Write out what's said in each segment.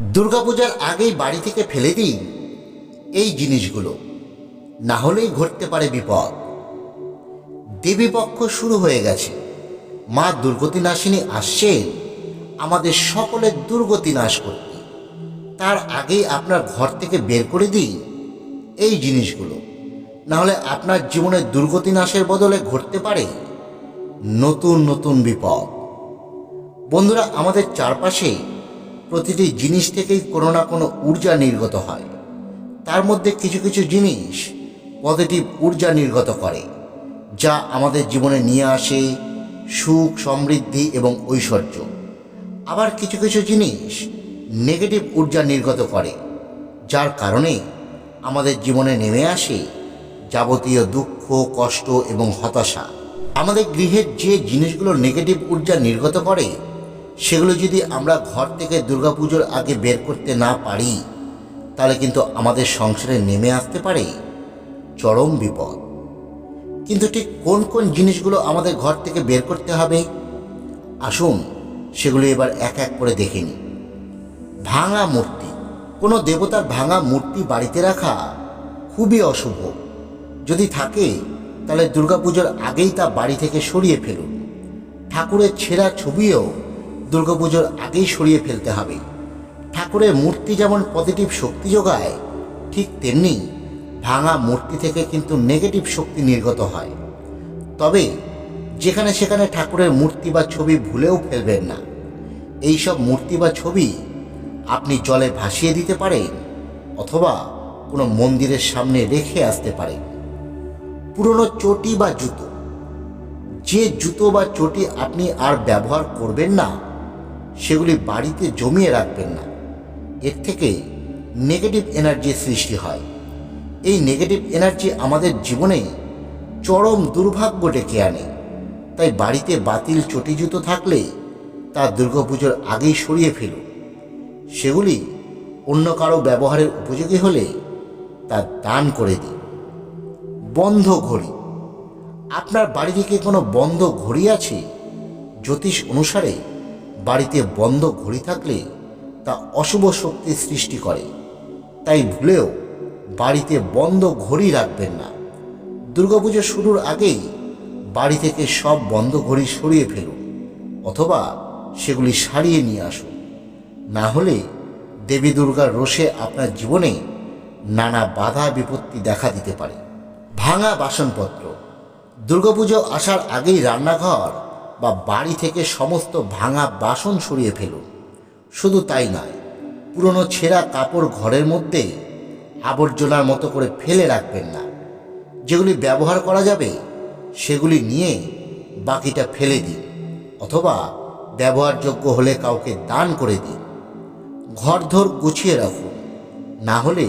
দুর্গাপূজার আগেই বাড়ি থেকে ফেলে দিই এই জিনিসগুলো। না হলেই ঘটতে পারে বিপদ। দেবীপক্ষ শুরু হয়ে গেছে। মা দুর্গতি নাশিনী আসছেন আমাদের সকলের দুর্গতি নাশ করতে। তার আগেই আপনার ঘর থেকে বের করে দিই এই জিনিসগুলো। না হলে আপনার জীবনের দুর্গতি নাশের বদলে ঘটতে পারে নতুন নতুন বিপদ। বন্ধুরা, আমাদের চারপাশে প্রতিটি জিনিস থেকেই কোনো না কোনো ঊর্জা নির্গত হয়। তার মধ্যে কিছু কিছু জিনিস পজিটিভ ঊর্জা নির্গত করে, যা আমাদের জীবনে নিয়ে আসে সুখ, সমৃদ্ধি এবং ঐশ্বর্য। আবার কিছু কিছু জিনিস নেগেটিভ ঊর্জা নির্গত করে, যার কারণে আমাদের জীবনে নেমে আসে যাবতীয় দুঃখ, কষ্ট এবং হতাশা। আমাদের গৃহের যে জিনিসগুলো নেগেটিভ ঊর্জা নির্গত করে সেগুলো যদি আমরা ঘর থেকে দুর্গাপুজোর আগে বের করতে না পারি, তাহলে কিন্তু আমাদের সংসারে নেমে আসতে পারে চরম বিপদ। কিন্তু ঠিক কোন কোন জিনিসগুলো আমাদের ঘর থেকে বের করতে হবে? আসুন, সেগুলো এবার এক এক করে দেখে নিই। ভাঙা মূর্তি। কোনো দেবতার ভাঙা মূর্তি বাড়িতে রাখা খুবই অশুভ। যদি থাকে, তাহলে দুর্গাপুজোর আগেই তা বাড়ি থেকে সরিয়ে ফেলুন। ঠাকুরের ছেঁড়া ছবিও দুর্গাপুজোর আগেই সরিয়ে ফেলতে হবে। ঠাকুরের মূর্তি যেমন পজিটিভ শক্তি যোগায়, ঠিক তেমনি ভাঙা মূর্তি থেকে কিন্তু নেগেটিভ শক্তি নির্গত হয়। তবে যেখানে সেখানে ঠাকুরের মূর্তি বা ছবি ভুলেও ফেলবেন না। এইসব মূর্তি বা ছবি আপনি জলে ভাসিয়ে দিতে পারেন অথবা কোনো মন্দিরের সামনে রেখে আসতে পারেন। পুরনো চটি বা জুতো, যে জুতো বা চটি আপনি আর ব্যবহার করবেন না সেগুলি বাড়িতে জমিয়ে রাখবেন না। এর থেকে নেগেটিভ এনার্জির সৃষ্টি হয়। এই নেগেটিভ এনার্জি আমাদের জীবনে চরম দুর্ভাগ্য ডেকে আনে। তাই বাড়িতে বাতিল চটি জুতো থাকলে তা দুর্গাপুজোর আগেই সরিয়ে ফেলুন। সেগুলি অন্য কারও ব্যবহারের উপযোগী হলে তা দান করে দিন। বন্ধ ঘড়ি। আপনার বাড়ি থেকে কোনো বন্ধ ঘড়ি আছে? জ্যোতিষ অনুসারে বাড়িতে বন্ধ ঘড়ি থাকলে তা অশুভ শক্তির সৃষ্টি করে। তাই ভুলেও বাড়িতে বন্ধ ঘড়ি রাখবেন না। দুর্গাপুজো শুরুর আগেই বাড়ি থেকে সব বন্ধ ঘড়ি সরিয়ে ফেলুন, অথবা সেগুলি সারিয়ে নিয়ে আসুন। না হলে দেবী দুর্গার রোষে আপনার জীবনে নানা বাধা বিপত্তি দেখা দিতে পারে। ভাঙা বাসনপত্র। দুর্গাপুজো আসার আগেই রান্নাঘর বা বাড়ি থেকে সমস্ত ভাঙা বাসন সরিয়ে ফেলুন। শুধু তাই নয়, পুরনো ছেঁড়া কাপড় ঘরের মধ্যে আবর্জনার মতো করে ফেলে রাখবেন না। যেগুলি ব্যবহার করা যাবে, সেগুলি নিয়ে বাকিটা ফেলে দিন, অথবা ব্যবহারযোগ্য হলে কাউকে দান করে দিন। ঘরধর গুছিয়ে রাখুন, না হলে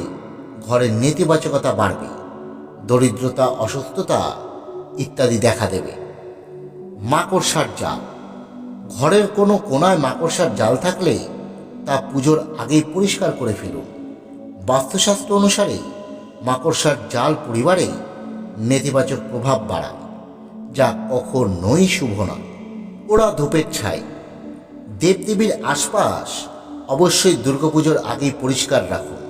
ঘরের নেতিবাচকতা বাড়বে, দরিদ্রতা, অসুস্থতা ইত্যাদি দেখা দেবে। মাকড়সার জাল। ঘরের কোনো কোনায় মাকড়সার জাল থাকলে তা পুজোর আগেই পরিষ্কার করে ফেলুন। বাস্তুশাস্ত্র অনুসারে মাকড়সার জাল পরিবারে নেতিবাচক প্রভাব বাড়ায়, যা কখনোই শুভ নয়। ওরা ধূপের ছাই। দেবদেবীর আশপাশ অবশ্যই দুর্গাপুজোর আগেই পরিষ্কার রাখুন।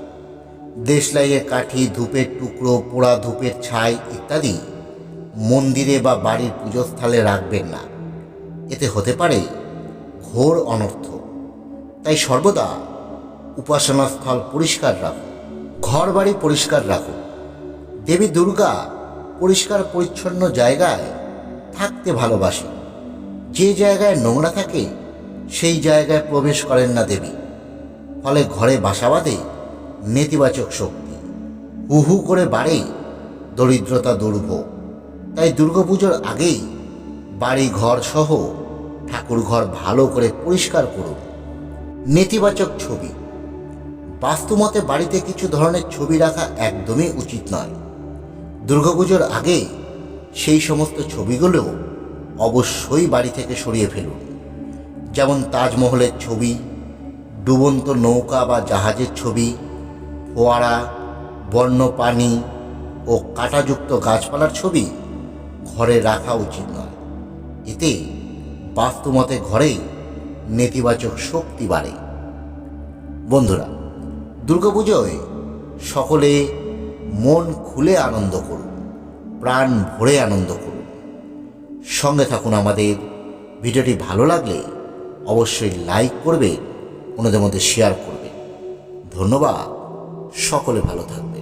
দেশলাইয়ের কাঠি, ধূপের টুকরো, পোড়া ধূপের ছাই ইত্যাদি মন্দিরে বা বাড়ির পুজোস্থলে রাখবেন না। এতে হতে পারে ঘোর অনর্থ। তাই সর্বদা উপাসনাস্থল পরিষ্কার রাখুন ঘর বাড়ি পরিষ্কার রাখুন। দেবী দুর্গা পরিষ্কার পরিচ্ছন্ন জায়গায় থাকতে ভালোবাসে যে জায়গায় নোংরা থাকে, সেই জায়গায় প্রবেশ করেন না দেবী। ফলে ঘরে বাসা বাঁধে নেতিবাচক শক্তি। হু হু করে বাড়ে দরিদ্রতা দুর্ভোগ। তাই দুর্গাপুজোর আগেই বাড়ি ঘর সহ ঠাকুর ঘর ভালো করে পরিষ্কার করুন। নেতিবাচক ছবি। বাস্তুমতে বাড়িতে কিছু ধরনের ছবি রাখা একদমই উচিত নয়। দুর্গাপুজোর আগে সেই সমস্ত ছবিগুলো অবশ্যই বাড়ি থেকে সরিয়ে ফেলুন। যেমন তাজমহলের ছবি, ডুবন্ত নৌকা বা জাহাজের ছবি, ফোয়ারা বন্য পানি ও কাঁটাযুক্ত গাছপালার ছবি ঘরে রাখা উচিত নয়। এতে বাস্তুমতে ঘরে নেতিবাচক শক্তি বাড়ে। বন্ধুরা, দুর্গাপুজোয় সকলে মন খুলে আনন্দ করুন, প্রাণ ভরে আনন্দ করুন। সঙ্গে থাকুন আমাদের। ভিডিওটি ভালো লাগলে অবশ্যই লাইক করবে, অন্যদের মধ্যে শেয়ার করবে। ধন্যবাদ। সকলে ভালো থাকবে